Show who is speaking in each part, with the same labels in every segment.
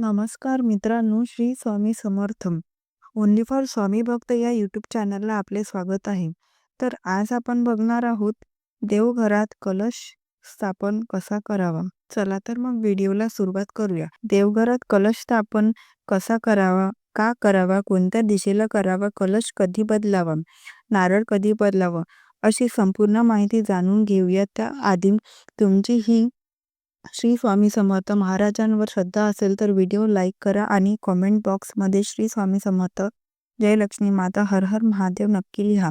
Speaker 1: नमस्कार मित्रांनो, Shri Swami Samarth only for स्वामी भक्त या यूट्यूब चॅनलला आपले स्वागत आहे. तर आज आपण बघणार आहोत देवघरात कलश स्थापन कसा करावा. चला तर मग व्हिडिओला सुरुवात करूया. देवघरात कलश स्थापन कसा करावा, का करावा, कोणत्या दिशेला करावा, कलश कधी बदलावा, नारळ कधी बदलावा, अशी संपूर्ण माहिती जाणून घेऊया. त्या आधी तुमची ही श्री स्वामी समर्थ महाराजांवर श्रद्धा असेल तर व्हिडिओ लाईक करा आणि कॉमेंट बॉक्समध्ये श्री स्वामी समर्थ जय लक्ष्मी माता हर हर महादेव नक्की लिहा.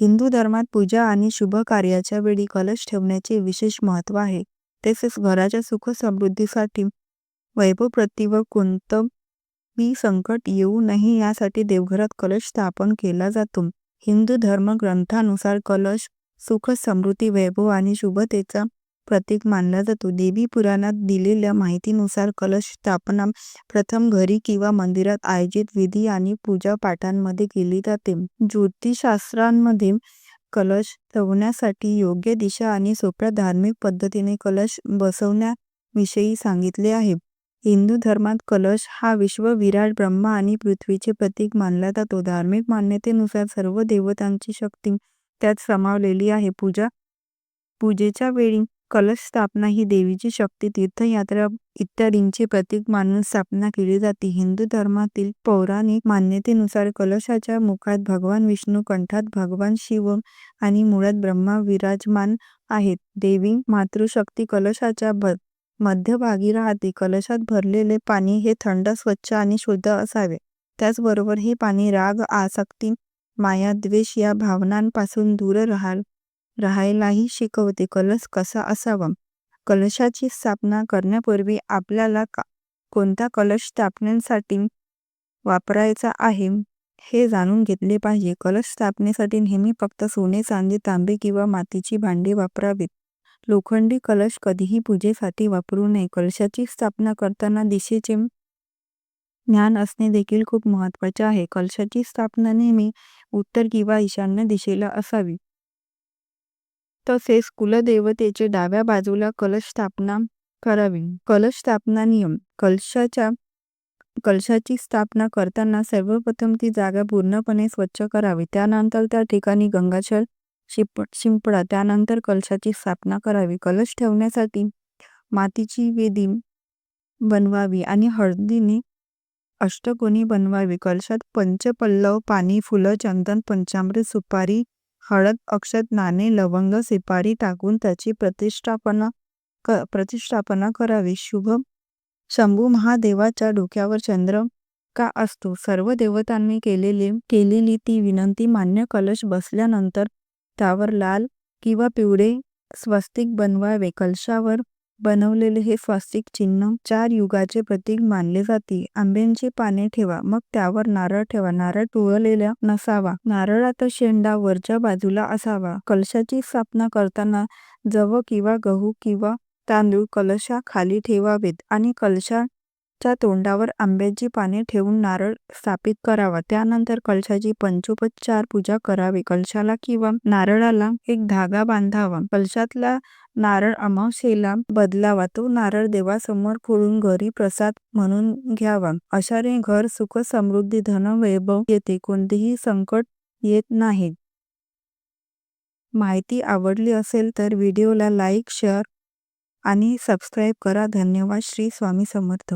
Speaker 1: हिंदू धर्मात पूजा आणि शुभ कार्याच्या वेळी कलश ठेवण्याचे विशेष महत्त्व आहे. तसेच घराच्या सुख समृद्धीसाठी वैभव व कोणतंही संकट येऊ नये यासाठी देवघरात कलश स्थापन केला जातो. हिंदू धर्म ग्रंथानुसार कलश सुख समृद्धी वैभव आणि शुभतेचा प्रतीक मानला जातो. देवी पुराणात दिलेल्या माहितीनुसार कलश स्थापना प्रथम घरी किंवा मंदिरात आयोजित विधी आणि पूजा पाठांमध्ये केली जाते. ज्योतिषशास्त्रांमध्ये कलश ठेवण्यासाठी योग्य दिशा आणि सोप्या धार्मिक पद्धतीने कलश बसवण्याविषयी सांगितले आहे. हिंदू धर्मात कलश हा विश्व विराट ब्रह्मा आणि पृथ्वीचे प्रतीक मानला जातो. धार्मिक मान्यतेनुसार सर्व देवतांची शक्ती त्यात समावलेली आहे. पूजा पूजेच्या वेळी कलश स्थापना ही देवीची शक्ती, तीर्थयात्रा इत्यादींचे प्रतीक मानून स्थापना केली जाते. हिंदू धर्मातील पौराणिक मान्यतेनुसार कलशाच्या मुखात भगवान विष्णू, कंठात भगवान शिव आणि मुळात ब्रह्मा विराजमान आहेत. देवी मातृशक्ती कलशाच्या मध्यभागी राहते. कलशात भरलेले पाणी हे थंड, स्वच्छ आणि शुद्ध असावे. त्याचबरोबर हे पाणी राग, आसक्ती, माया, द्वेष या भावनांपासून दूर राहायलाही शिकवते. कलश कसा असावा कलशाची स्थापना करण्यापूर्वी आपल्याला कोणता कलश स्थापनेसाठी वापरायचा आहे हे जाणून घेतले पाहिजे. कलश स्थापनेसाठी नेहमी फक्त सोने, चांदी, तांबे किंवा मातीची भांडी वापरावीत. लोखंडी कलश कधीही पूजेसाठी वापरू नये. कलशाची स्थापना करताना दिशेचे ज्ञान असणे देखील खूप महत्त्वाचे आहे. कलशाची स्थापना नेहमी उत्तर किंवा ईशान्य दिशेला असावी. तसेच कुलदेवतेचे डाव्या बाजूला कलश स्थापना करावी. कलश स्थापना नियम कलशाच्या कलशाची स्थापना करताना सर्वप्रथम ती जागा पूर्णपणे स्वच्छ करावी. त्यानंतर त्या ठिकाणी गंगाजल शिंपडा. त्यानंतर कलशाची स्थापना करावी. कलश ठेवण्यासाठी मातीची वेदी बनवावी आणि हळदीने अष्टकोनी बनवावी. कलशात पंचपल्लव, पाणी, फुलं, चंदन, पंचामृत, सुपारी, हळद, अक्षत, नाणे, लवंग, सुपारी टाकून त्याची प्रतिष्ठापना प्रतिष्ठापना करावी. शुभ शंभू महादेवाच्या डोक्यावर चंद्र का असतो. सर्व देवतांनी केलेली केलेली ती विनंती मान्य कलश बसल्यानंतर त्यावर लाल किंवा पिवळे स्वस्तिक बनवावे. कलशावर बनवलेले हे स्वास्तिक चिन्ह चार युगाचे प्रतीक मानले जाते. आंब्याची पाने ठेवा, मग त्यावर नारळ ठेवा. नारळ तुळलेला नसावा. नारळाचा शेंडा वरच्या बाजूला असावा. कलशाची स्थापना करताना जव किंवा गहू किंवा तांदूळ कलशा खाली ठेवावेत आणि कलशाच्या तोंडावर आंब्याची पाने ठेवून नारळ स्थापित करावा. त्यानंतर कलशाची पंचोपचार पूजा करावी. कलशाला किंवा नारळाला एक धागा बांधावा. कलशातला नारळ अमावशेला बदलावा. तो नारळ देवासमोर फोडून घरी प्रसाद म्हणून घ्यावा. अशाने घर सुख समृद्धी धन वैभव येते. कोणतेही संकट येत नाही. माहिती आवडली असेल तर व्हिडिओला लाईक, शेअर आणि सबस्क्राईब करा. धन्यवाद. श्री स्वामी समर्थ